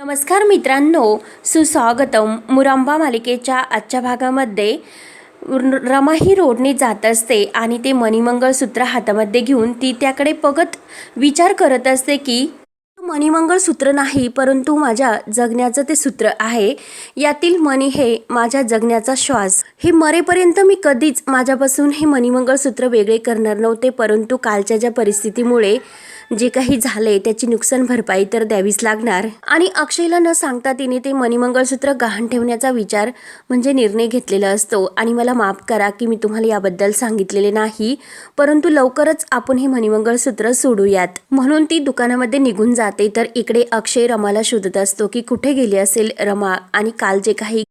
नमस्कार मित्रांनो सुस्वागतम मुरांबा मालिकेच्या आजच्या भागामध्ये रमाही रमा ही रोडने जात असते आणि ते मणिमंगळसूत्र हातामध्ये घेऊन ती त्याकडे बघत विचार करत असते की मणिमंगळसूत्र नाही परंतु माझ्या जगण्याचं ते सूत्र आहे. यातील मणी हे माझ्या जगण्याचा श्वास. हे मरेपर्यंत मी कधीच माझ्यापासून हे मणिमंगळसूत्र वेगळे करणार नव्हते परंतु कालच्या ज्या परिस्थितीमुळे जे काही झाले त्याची नुकसान भरपाई तर द्यावीच लागणार. आणि अक्षयला न सांगता तिने ते मणिमंगळसूत्र गहाण ठेवण्याचा विचार म्हणजे निर्णय घेतलेला असतो. आणि मला माफ करा की मी तुम्हाला याबद्दल सांगितलेले नाही परंतु लवकरच आपण हे मणिमंगळसूत्र सोडूयात. म्हणून ती दुकानामध्ये निघून जाते. तर इकडे अक्षय रमाला शोधत असतो की कुठे गेली असेल रमा? आणि काल जे काही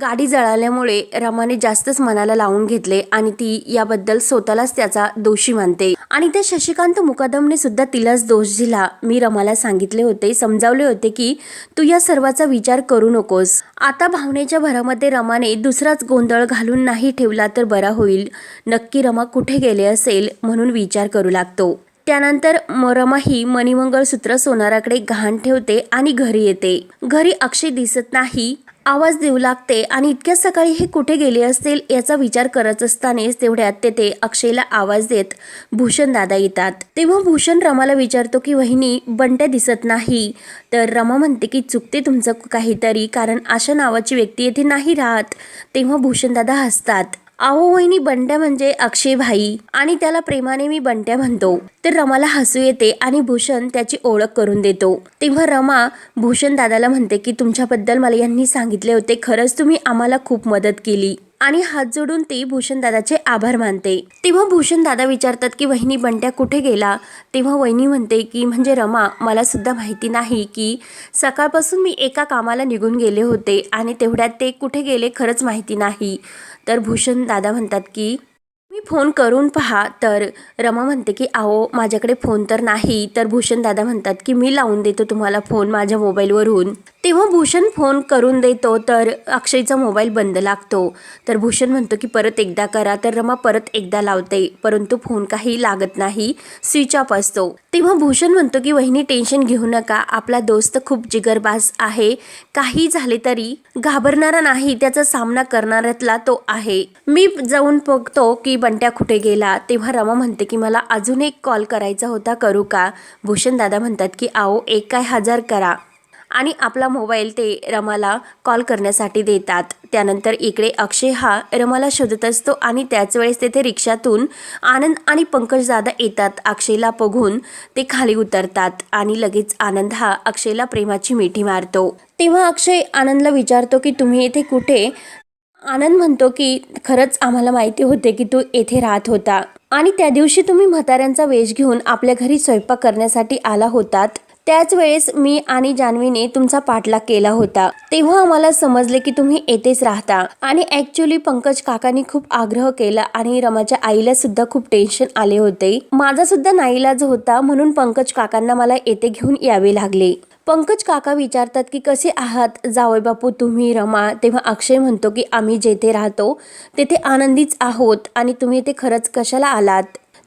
गाडी जळाल्यामुळे रमाने जास्तच मनाला लावून घेतले आणि ती याबद्दल स्वतःलाच त्याचा दोषी मानते. आणि त्या शशिकांत मुकादमने सुद्धा तिलाच दोष दिला. मी रमाला सांगितले होते समजावले होते की तू या सर्वाचा विचार करू नकोस. आता भावनेच्या भरामध्ये रमाने दुसराच गोंधळ घालून नाही ठेवला तर बरा होईल. नक्की रमा कुठे गेले असेल म्हणून विचार करू लागतो. त्यानंतर म- रमा ही मणिमंगळसूत्र सोनाराकडे गहाण ठेवते आणि घरी येते. घरी अक्षय दिसत नाही आवाज देऊ लागते आणि इतक्या सकाळी हे कुठे गेले असतील याचा विचार करत असतानाच तेवढ्यात तेथे अक्षयला आवाज देत भूषण दादा येतात. तेव्हा भूषण रमाला विचारतो की वहिनी बंट्या दिसत नाही. तर रमा म्हणते की चुकते तुमचं काहीतरी कारण अशा नावाची व्यक्ती येथे नाही राहत. तेव्हा भूषण दादा हसतात. आहो वहिनी बंट्या म्हणजे अक्षय भाई आणि त्याला प्रेमाने मी बंट्या म्हणतो. तर रमाला हसू येते आणि भूषण त्याची ओळख करून देतो. तेव्हा रमा भूषण दादाला म्हणते की तुमच्याबद्दल मला यांनी सांगितले होते. खरंच तुम्ही आम्हाला खूप मदत केली. आणि हात जोडून ती भूषण दादाचे आभार मानते. तेव्हा भूषण दादा विचारतात की वहिनी बंट्या कुठे गेला? तेव्हा वहिनी म्हणते की म्हणजे रमा मला सुद्धा माहिती नाही की सकाळपासून मी एका कामाला निघून गेले होते आणि तेवढ्यात ते कुठे गेले खरंच माहिती नाही. तर भूषण दादा म्हणतात की मी फोन करून पहा. तर रमा म्हणते की आहो माझ्याकडे फोन तर नाही. तर भूषण दादा म्हणतात की मी लावून देतो तुम्हाला फोन माझ्या मोबाईलवरून. तेव्हा भूषण फोन करून देतो तर अक्षयचा मोबाईल बंद लागतो. तर भूषण म्हणतो की परत एकदा करा. तर रमा परत एकदा लावते परंतु फोन काही लागत नाही स्विच ऑफ असतो. तेव्हा भूषण म्हणतो की वहिनी टेन्शन घेऊ नका. आपला दोस्त खूप जिगरबाज आहे. काही झाले तरी घाबरणारा नाही. त्याचा सामना करणाऱ्यातला तो आहे. मी जाऊन बघतो की बंट्या कुठे गेला. तेव्हा रमा म्हणते की मला अजून एक कॉल करायचा होता. करू का? भूषण दादा म्हणतात की आओ एक काय हजार करा. आणि आपला मोबाईल ते रमाला कॉल करण्यासाठी देतात. त्यानंतर इकडे अक्षय हा रमाला शोधत असतो आणि त्याच वेळेस तेथे रिक्षातून आनंद आणि पंकज दादा येतात. अक्षयला बघून ते खाली उतरतात आणि लगेच आनंद हा अक्षयला प्रेमाची मिठी मारतो. तेव्हा अक्षय आनंदला विचारतो की तुम्ही येथे कुठे? आनंद म्हणतो की खरंच आम्हाला माहिती होते की तू येथे राहत होता. आणि त्या दिवशी तुम्ही म्हाताऱ्यांचा वेश घेऊन आपल्या घरी स्वयंपाक करण्यासाठी आला होतात. त्याच वेळेस मी आणि जान्हवीने तुमचा पाठलाग केला होता. तेव्हा आम्हाला समजले की तुम्ही येथेच राहता. आणि ऍक्च्युली पंकज काकांनी खूप आग्रह केला आणि रमाच्या आईला सुद्धा खूप टेन्शन आले होते. माझा सुद्धा नाईलाज होता म्हणून पंकज काकांना मला येथे घेऊन यावे लागले. पंकज काका विचारतात की कसे आहात? जावई बापू तुम्ही रमा? तेव्हा अक्षय म्हणतो की आम्ही जेथे राहतो तेथे आनंदीच आहोत. आणि तुम्ही ते खरंच कशाला आलात?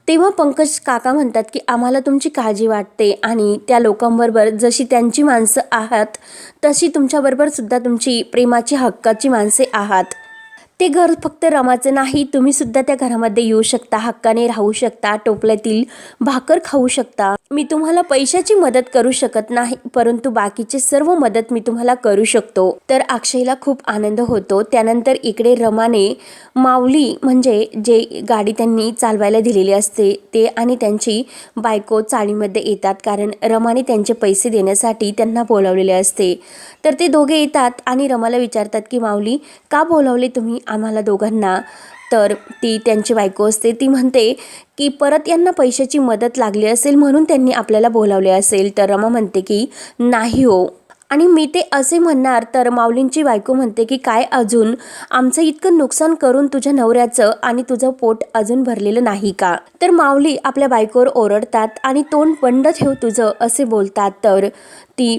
तेव्हा पंकज काका म्हणतात की आम्हाला तुमची काळजी वाटते आणि त्या लोकांबरोबर जशी त्यांची माणसं आहात तशी तुमच्याबरोबर सुद्धा तुमची प्रेमाची हक्काची माणसे आहात. ते घर फक्त रमाचं नाही तुम्ही सुद्धा त्या घरामध्ये येऊ शकता हक्काने राहू शकता टोपल्यातील भाकर खाऊ शकता. मी तुम्हाला पैशाची मदत करू शकत नाही परंतु बाकीचे सर्व मदत मी तुम्हाला करू शकतो. तर अक्षयला खूप आनंद होतो. त्यानंतर इकडे रमाने माऊली म्हणजे जे गाडी त्यांनी चालवायला दिलेली असते ते आणि त्यांची बायको चाळीमध्ये येतात कारण रमाने त्यांचे पैसे देण्यासाठी त्यांना बोलावलेले असते. तर ते दोघे येतात आणि रमाला विचारतात की माऊली का बोलावले तुम्ही आम्हाला दोघांना. तर ती त्यांची बायको असते. ती म्हणते की परत यांना पैशाची मदत लागली असेल म्हणून त्यांनी आपल्याला बोलावले असेल. तर रमा म्हणते की नाही हो. आणि मी ते असे म्हणणार तर माऊलींची बायको म्हणते की काय अजून? आमचं इतकं नुकसान करून तुझ्या नवऱ्याचं आणि तुझं पोट अजून भरलेलं नाही का? तर माऊली आपल्या बायकोवर ओरडतात आणि तोंड बंड ठेव तुझं असे बोलतात. तर ती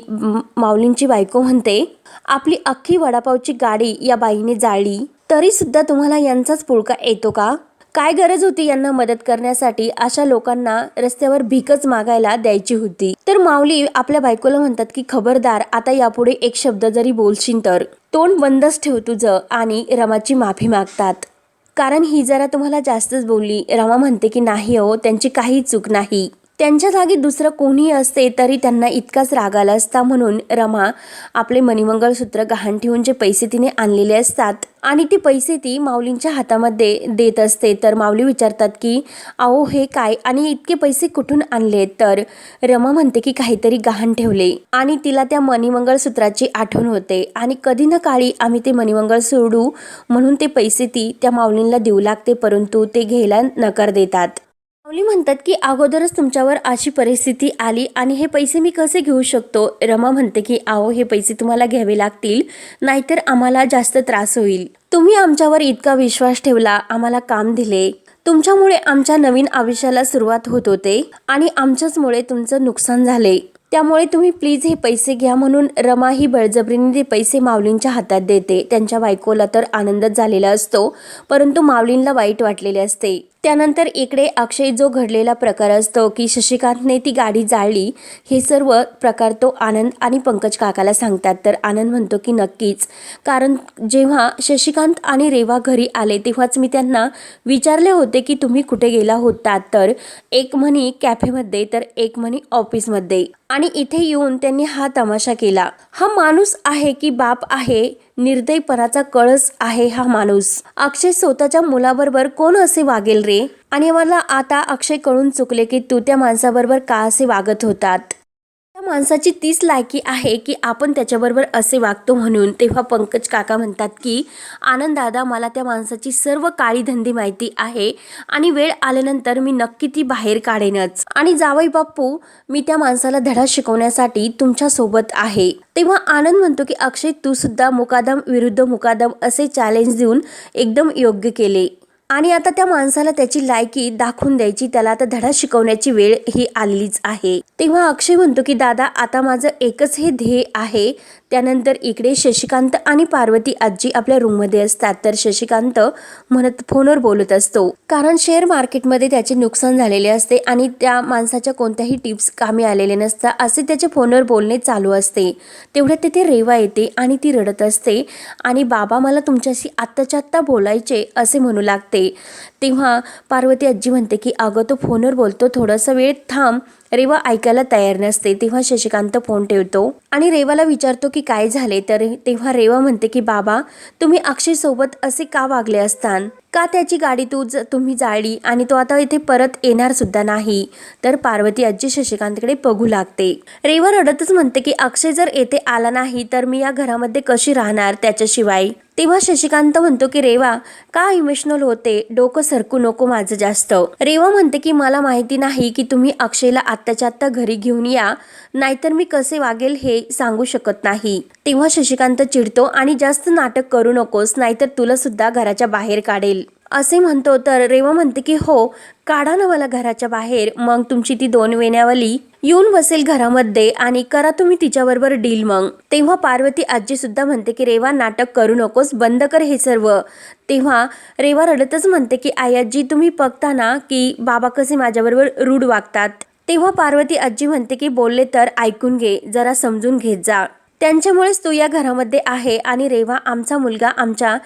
माऊलींची बायको म्हणते आपली अख्खी वडापावची गाडी या बाईने जाळली. तरी सुद्धा तुम्हाला यांचाच पुळका येतो का? काय गरज होती यांना मदत करण्यासाठी? अशा लोकांना रस्त्यावर भीकच मागायला द्यायची होती. तर माऊली आपल्या बायकोला म्हणतात की खबरदार आता यापुढे एक शब्द जरी बोलशील तर. तोंड बंदच ठेव तुझं आणि रमाची माफी मागतात. कारण ही जरा तुम्हाला जास्तच बोलली. रमा म्हणते की नाही हो त्यांची काही चूक नाही. त्यांच्या जागी दुसरं कोणी असते तरी त्यांना इतकाच राग आला असता म्हणून रमा आपले मणिमंगळसूत्र गहाण ठेवून जे पैसे तिने आणलेले असतात आणि ते पैसे ती माऊलींच्या हातामध्ये देत असते तर माऊली विचारतात की अहो हे काय? आणि इतके पैसे कुठून आणले? तर रमा म्हणते की काहीतरी गहाण ठेवले. आणि तिला त्या मणिमंगळसूत्राची आठवण होते. आणि कधी ना काळी आम्ही ते मणिमंगळ सोडू म्हणून ते पैसे ती त्या माऊलींना देऊ लागते परंतु ते घ्यायला नकार देतात. माऊली म्हणतात की अगोदरच तुमच्यावर अशी परिस्थिती आली आणि हे पैसे मी कसे घेऊ शकतो? रमा म्हणते की आहो हे पैसे तुम्हाला घ्यावे लागतील नाहीतर आम्हाला जास्त त्रास होईल. तुम्ही आमच्यावर इतका विश्वास ठेवला आम्हाला काम दिले. तुमच्यामुळे आमच्या नवीन आयुष्याला सुरुवात होत होते आणि आमच्याचमुळे तुमचं नुकसान झाले. त्यामुळे तुम्ही प्लीज हे पैसे घ्या म्हणून रमा ही बळजबरीने ते पैसे माऊलींच्या हातात देते. त्यांच्या बायकोला तर आनंदच झालेला असतो परंतु माऊलींना वाईट वाटलेले असते. त्यानंतर इकडे अक्षय जो घडलेला प्रकार असतो की शशिकांतने ती गाडी जाळली हे सर्व प्रकार तो आनंद आणि पंकज काकाला सांगतात. तर आनंद म्हणतो की नक्कीच. कारण जेव्हा शशिकांत आणि रेवा घरी आले तेव्हाच मी त्यांना विचारले होते की तुम्ही कुठे गेला होता? तर एक म्हणी कॅफेमध्ये तर एक म्हणी ऑफिसमध्ये. आणि इथे येऊन त्यांनी हा तमाशा केला. हा माणूस आहे की बाप आहे निर्दयपणाचा कळस आहे हा माणूस. अक्षय स्वतःच्या मुलाबरोबर कोण असे वागेल रे? आणि मला आता अक्षय कळून चुकले की तू त्या माणसाबरोबर का असे वागत होतात? माणसाची तीच लायकी आहे की आपण त्याच्याबरोबर असे वागतो म्हणून. तेव्हा पंकज काका म्हणतात की आनंद दादा मला त्या माणसाची सर्व काळी धंदी माहिती आहे आणि वेळ आल्यानंतर मी नक्की ती बाहेर काढेनच. आणि जावई बाप्पू मी त्या माणसाला धडा शिकवण्यासाठी तुमच्यासोबत आहे. तेव्हा आनंद म्हणतो की अक्षय तू सुद्धा मुकादम विरुद्ध मुकादम असे चॅलेंज देऊन एकदम योग्य केले. आणि आता त्या माणसाला त्याची लायकी दाखवून द्यायची त्याला आता धडा शिकवण्याची वेळ ही आलेलीच आहे. तेव्हा अक्षय म्हणतो की दादा आता माझं एकच हे ध्येय आहे. त्यानंतर इकडे शशिकांत आणि पार्वती आजी आपल्या रूममध्ये असतात. तर शशिकांत म्हणत फोनवर बोलत असतो. कारण शेअर मार्केटमध्ये त्याचे नुकसान झालेले असते आणि त्या माणसाच्या कोणत्याही टिप्स कामी आलेले नसतात असे त्याचे फोनवर बोलणे चालू असते. तेवढ्यात तिथे रेवा येते आणि ती रडत असते. आणि बाबा मला तुमच्याशी आत्ताच्या आत्ता बोलायचे असे म्हणू लागते. तेव्हा पार्वती आजी म्हणते की अगं तो फोनवर बोलतो थोडासा वेळ थांब. रेवा ऐकायला तयार नसते तेव्हा शशिकांत फोन ठेवतो आणि रेवाला विचारतो की काय झाले? तर तेव्हा रेवा म्हणते की बाबा तुम्ही अक्षय सोबत असे का वागले असतान? का त्याची गाडी तू तुम्ही जाळली आणि तो आता इथे परत येणार सुद्धा नाही? तर पार्वती आजी शशिकांतकडे बघू लागते. रेवा रडतच म्हणते की अक्षय जर येथे आला नाही तर मी या घरामध्ये कशी राहणार त्याच्याशिवाय? तेव्हा शशिकांत म्हणतो की रेवा का इमोशनल होते? डोकं सरकू नको माझं जास्त. रेवा म्हणते की मला माहिती नाही की तुम्ही अक्षयला आत्ताच्या आत्ता घरी घेऊन या नाहीतर मी कसे वागेल हे सांगू शकत नाही. तेव्हा शशिकांत चिडतो आणि जास्त नाटक करू नकोस नाहीतर तुला सुद्धा घराच्या बाहेर काढेल. असे म्हणतो तर रेवा म्हणते की हो काढा ना मला घराच्या बाहेर. मग तुमची ती दोन वेण्यावाली येऊन बसेल घरामध्ये आणि करा तुम्ही तिच्याबरोबर डील मग. तेव्हा पार्वती आजी सुद्धा म्हणते की रेवा नाटक करू नकोस. बंद कर हे सर्व. तेव्हा रेवा रडतच म्हणते की आई आजी तुम्ही बघता ना की बाबा कसे माझ्याबरोबर रूढ वागतात. तेव्हा पार्वती आजी म्हणते की बोलले तर ऐकून घे. जरा समजून घेत जा. त्यांच्यामुळेच तू या घरामध्ये आहे आणि रेवा आमचा मुलगा आमच्या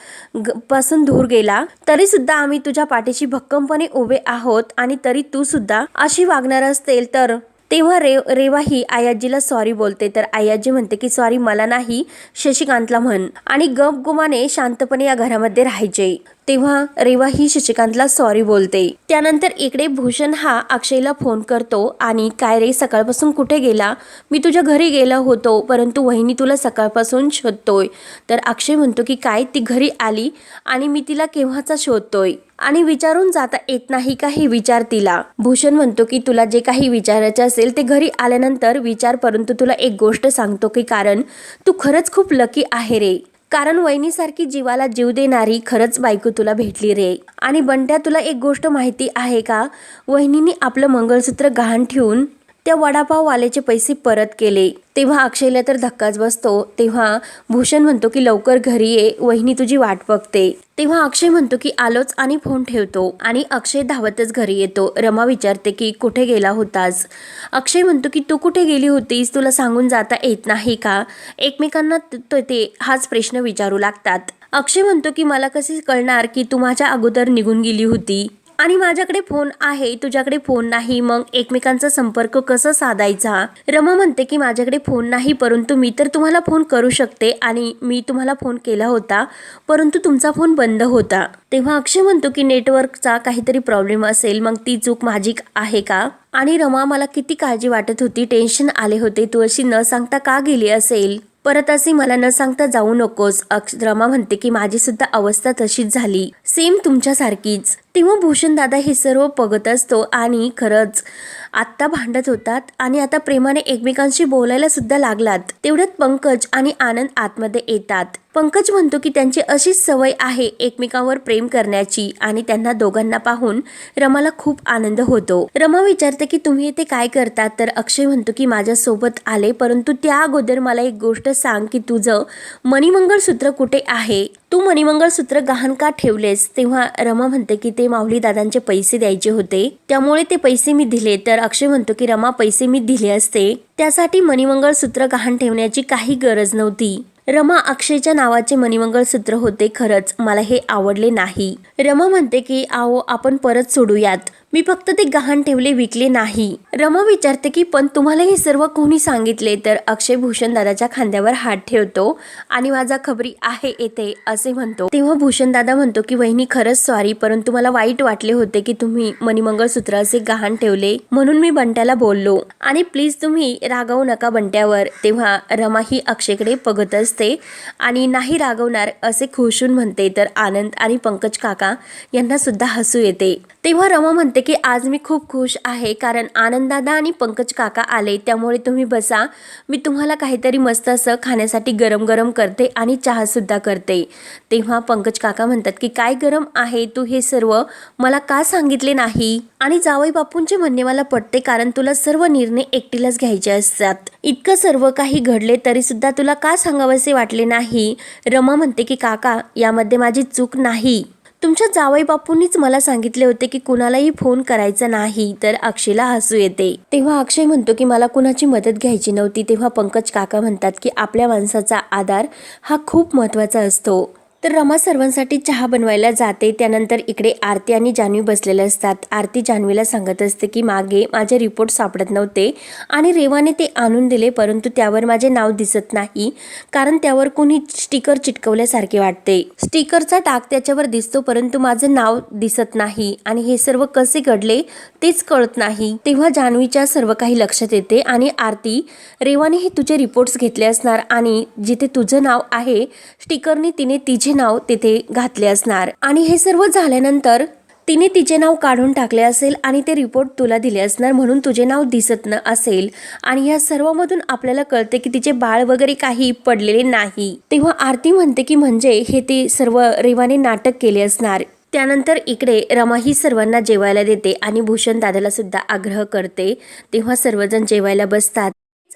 ग- पासून दूर गेला. तरी सुद्धा आम्ही तुझ्या पाठीशी भक्कमपणे उभे आहोत आणि तरी तू सुद्धा अशी वागणार असतील तर तेव्हा रे रेवा ही आयाजीला सॉरी बोलते. तर आयाजी म्हणते की सॉरी मला नाही. शशिकांतला म्हण. आणि गप गुमाने शांतपणे या घरामध्ये राहायचे. तेव्हा रेवा ही शशिकांतला सॉरी बोलते. त्यानंतर इकडे भूषण हा अक्षयला फोन करतो आणि काय रे सकाळपासून कुठे गेला? मी तुझ्या घरी गेला होतो परंतु वहिनी तुला सकाळपासून शोधतोय. तर अक्षय म्हणतो की काय? ती घरी आली आणि मी तिला केव्हाचा शोधतोय? आणि विचारून जाता येत नाही का हे विचार तिला. भूषण म्हणतो की तुला जे काही विचारायचे असेल ते घरी आल्यानंतर विचार परंतु तुला एक गोष्ट सांगतो की कारण तू खरंच खूप लकी आहे रे. कारण वहिनीसारखी जीवाला जीव देणारी खरंच बायको तुला भेटली रे. आणि बंट्या तुला एक गोष्ट माहिती आहे का? वहिनीने आपलं मंगळसूत्र गहाण ठेवून त्या वडापाववाल्याचे पैसे परत केले. तेव्हा अक्षयला तर धक्काच बसतो. तेव्हा भूषण म्हणतो की लवकर घरी ये वहिनी तुझी वाट बघते. तेव्हा अक्षय म्हणतो की आलोच आणि फोन ठेवतो. आणि अक्षय धावतच घरी येतो. रमा विचारते की कुठे गेला होतास? अक्षय म्हणतो की तू कुठे गेली होतीस? तुला सांगून जाता येत नाही का? एकमेकांना ते हाच प्रश्न विचारू लागतात. अक्षय म्हणतो की मला कसे कळणार की तू माझ्या अगोदर निघून गेली होती? आणि माझ्याकडे फोन आहे तुझ्याकडे फोन नाही मग एकमेकांचा संपर्क कसा साधायचा? रमा म्हणते की माझ्याकडे फोन नाही परंतु मी तर तुम्हाला फोन करू शकते आणि मी तुम्हाला फोन केला होता परंतु तुमचा फोन बंद होता. तेव्हा अक्षय म्हणतो की नेटवर्कचा काहीतरी प्रॉब्लेम असेल मग ती चूक माझी आहे का? आणि रमा मला किती काळजी वाटत होती टेन्शन आले होते तू अशी न सांगता का गेली असेल? परत असे मला न सांगता जाऊ नकोस. अक्ष रमा म्हणते की माझी सुद्धा अवस्था तशीच झाली. सेम तुमच्यासारखीच. तेव्हा भूषण दादा हे सर्व बघत असतो आणि खरंच आत्ता भांडत होतात आणि आता प्रेमाने एकमेकांशी बोलायला सुद्धा लागलात. तेवढ्यात पंकज आणि आनंद आतमध्ये येतात. पंकज म्हणतो की त्यांची अशीच सवय आहे एकमेकांवर प्रेम करण्याची आणि त्यांना दोघांना पाहून रमाला खूप आनंद होतो. रमा विचारते की तुम्ही इथे काय करतात तर अक्षय म्हणतो की माझ्यासोबत आले. परंतु त्या अगोदर मला एक गोष्ट सांग की तुझं मणिमंगळसूत्र कुठे आहे? तू मणिमंगळसूत्र गहाण का ठेवलेस? तेव्हा रमा म्हणते की ते माऊली दादांचे पैसे द्यायचे होते. त्यामुळे ते पैसे मी दिले. तर अक्षय म्हणतो की रमा पैसे मी दिले असते. त्यासाठी मणिमंगळसूत्र गहाण ठेवण्याची काही गरज नव्हती. रमा अक्षयच्या नावाचे मणिमंगळसूत्र होते खरंच. मला हे आवडले नाही. रमा म्हणते की आओ आपण परत सोडूयात. मी फक्त ते गहाण ठेवले विकले नाही. रमा विचारते की पण तुम्हाला हे सर्व कोणी सांगितले तर अक्षय भूषण दादाच्या खांद्यावर हात ठेवतो. आणि माझा खबरी आहे येते असे म्हणतो. तेव्हा भूषण दादा म्हणतो की वहिनी खरंच सॉरी परंतु मला वाईट वाटले होते की तुम्ही मणिमंगळसूत्र असे गहाण ठेवले. म्हणून मी बंट्याला बोललो. आणि प्लीज तुम्ही रागवू नका बंट्यावर तेव्हा रमा ही अक्षयकडे बघत असते. आणि नाही रागवणार असे खुशून म्हणते. तर आनंद आणि पंकज काका यांना सुद्धा हसू येते. तेव्हा रमा म्हणते की आज मी खूप खुश आहे कारण आनंददादा आणि पंकज काका आले त्यामुळे तुम्ही बसा. मी तुम्हाला काहीतरी मस्त असं खाण्यासाठी गरम गरम करते आणि चहासुद्धा करते. तेव्हा पंकज काका म्हणतात की काय गरम आहे तू हे सर्व? मला का सांगितले नाही? आणि जावई बापूंचे म्हणणे मला पटते कारण तुला सर्व निर्णय एकटीलाच घ्यायचे असतात. इतकं सर्व काही घडले तरी सुद्धा तुला का सांगावेसे वाटले नाही? रमा म्हणते की काका यामध्ये माझी चूक नाही. तुमच्या जावई बापूंनीच मला सांगितले होते की कुणालाही फोन करायचा नाही तर अक्षयला हसू येते. तेव्हा अक्षय म्हणतो की मला कुणाची मदत घ्यायची नव्हती तेव्हा पंकज काका म्हणतात की आपल्या माणसाचा आधार हा खूप महत्त्वाचा असतो. तर रमा सर्वांसाठी चहा बनवायला जाते. त्यानंतर इकडे आरती आणि जान्हवी बसलेल्या असतात. आरती जान्हवीला सांगत असते की मागे माझे रिपोर्ट सापडत नव्हते आणि रेवाने ते आणून दिले परंतु त्यावर माझे नाव दिसत नाही. कारण त्यावर कोणी स्टिकर चिटकवल्यासारखे वाटते. स्टिकरचा टाक त्याच्यावर दिसतो परंतु माझं नाव दिसत नाही. आणि हे सर्व कसे घडले तेच कळत नाही. तेव्हा जान्हवीच्या सर्व काही लक्षात येते आणि आरती रेवाने हे तुझे रिपोर्ट्स घेतले असणार आणि जिथे तुझं नाव आहे स्टिकरने तिने तिचे नाव तिथे घातले असणार. आणि हे सर्व झाल्यानंतर तिने तिचे नाव काढून टाकले असेल आणि ते रिपोर्ट तुला दिले असणार म्हणून तुझे नाव दिसत न असेल. आणि या सर्वामधून आपल्याला कळते की तिचे बाळ वगैरे काही पडलेले नाही. तेव्हा आरती म्हणते की म्हणजे हे ते सर्व रेवाने नाटक केले असणार. त्यानंतर इकडे रमा ही सर्वांना जेवायला देते आणि भूषण दादाला सुद्धा आग्रह करते. तेव्हा सर्वजण जेवायला बसतात.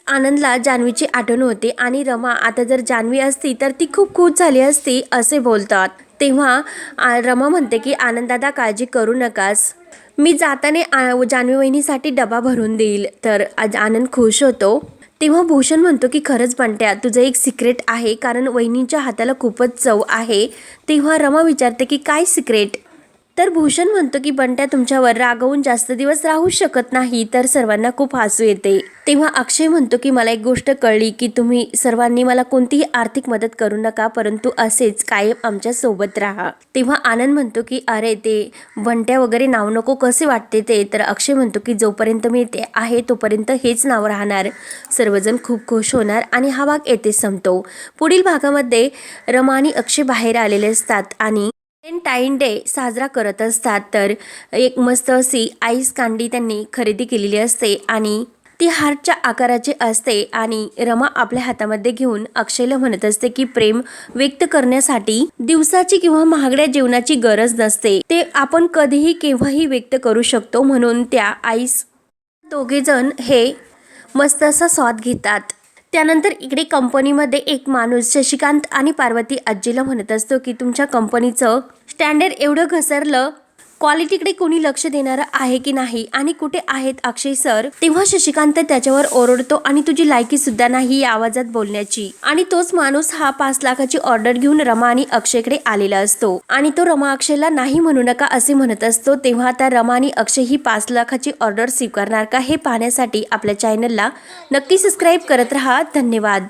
आनंदला जान्हवीची आठवण होते आणि रमा आता जर जान्हवी असती तर ती खूप खुश झाली असती असे बोलतात. तेव्हा रमा म्हणते की आनंददादा काळजी करू नकास. मी जाताने जान्हवी वहिनीसाठी डबा भरून देईल. तर आज आनंद खुश होतो. तेव्हा भूषण म्हणतो की खरंच बंट्या तुझं एक सिक्रेट आहे कारण वहिनीच्या हाताला खूपच चव आहे. तेव्हा रमा विचारते की काय सिक्रेट? तर भूषण म्हणतो की बंट्या तुमच्यावर रागवून जास्त दिवस राहू शकत नाही तर सर्वांना खूप हसू येते. तेव्हा अक्षय म्हणतो की मला एक गोष्ट कळली की तुम्ही सर्वांनी मला कोणतीही आर्थिक मदत करू नका परंतु असेच कायम आमच्यासोबत राहा. तेव्हा आनंद म्हणतो की अरे ते बंट्या वगैरे नाव नको कसे वाटते ते? तर अक्षय म्हणतो की जोपर्यंत मी ते आहे तोपर्यंत हेच नाव राहणार. सर्वजण खूप खुश होणार आणि हा भाग येथे संपतो. पुढील भागामध्ये रमा आणि अक्षय बाहेर आलेले असतात आणि व्हॅलेंटाईन डे साजरा करत असतात तर एक मस्त अशी आईस कांडी त्यांनी खरेदी केलेली असते आणि ती हार्टच्या आकाराची असते आणि रमा आपल्या हातामध्ये घेऊन अक्षयला म्हणत असते की प्रेम व्यक्त करण्यासाठी दिवसाची किंवा महागड्या जेवणाची गरज नसते. ते आपण कधीही केव्हाही व्यक्त करू शकतो म्हणून त्या आईस दोघेजण हे मस्त असा स्वाद घेतात. त्यानंतर इकडे कंपनीमध्ये एक माणूस शशिकांत आणि पार्वती आजीला म्हणत असतो की तुमच्या कंपनीचं स्टँडर्ड एवढं घसरलं क्वालिटीकडे कोणी लक्ष देणारं आहे की नाही आणि कुठे आहेत अक्षय सर तेव्हा शशिकांत त्याच्यावर ओरडतो आणि तुझी लायकी सुद्धा नाही या आवाजात बोलण्याची. आणि तोच माणूस हा पाच लाखाची ऑर्डर घेऊन रमा आणि अक्षयकडे आलेला असतो. आणि तो रमा अक्षयला नाही म्हणू नका असे म्हणत असतो तेव्हा आता रमा आणि अक्षय ही पाच लाखाची ऑर्डर स्वीकारणार का हे पाहण्यासाठी आपल्या चॅनलला नक्की सबस्क्राईब करत राहा. धन्यवाद.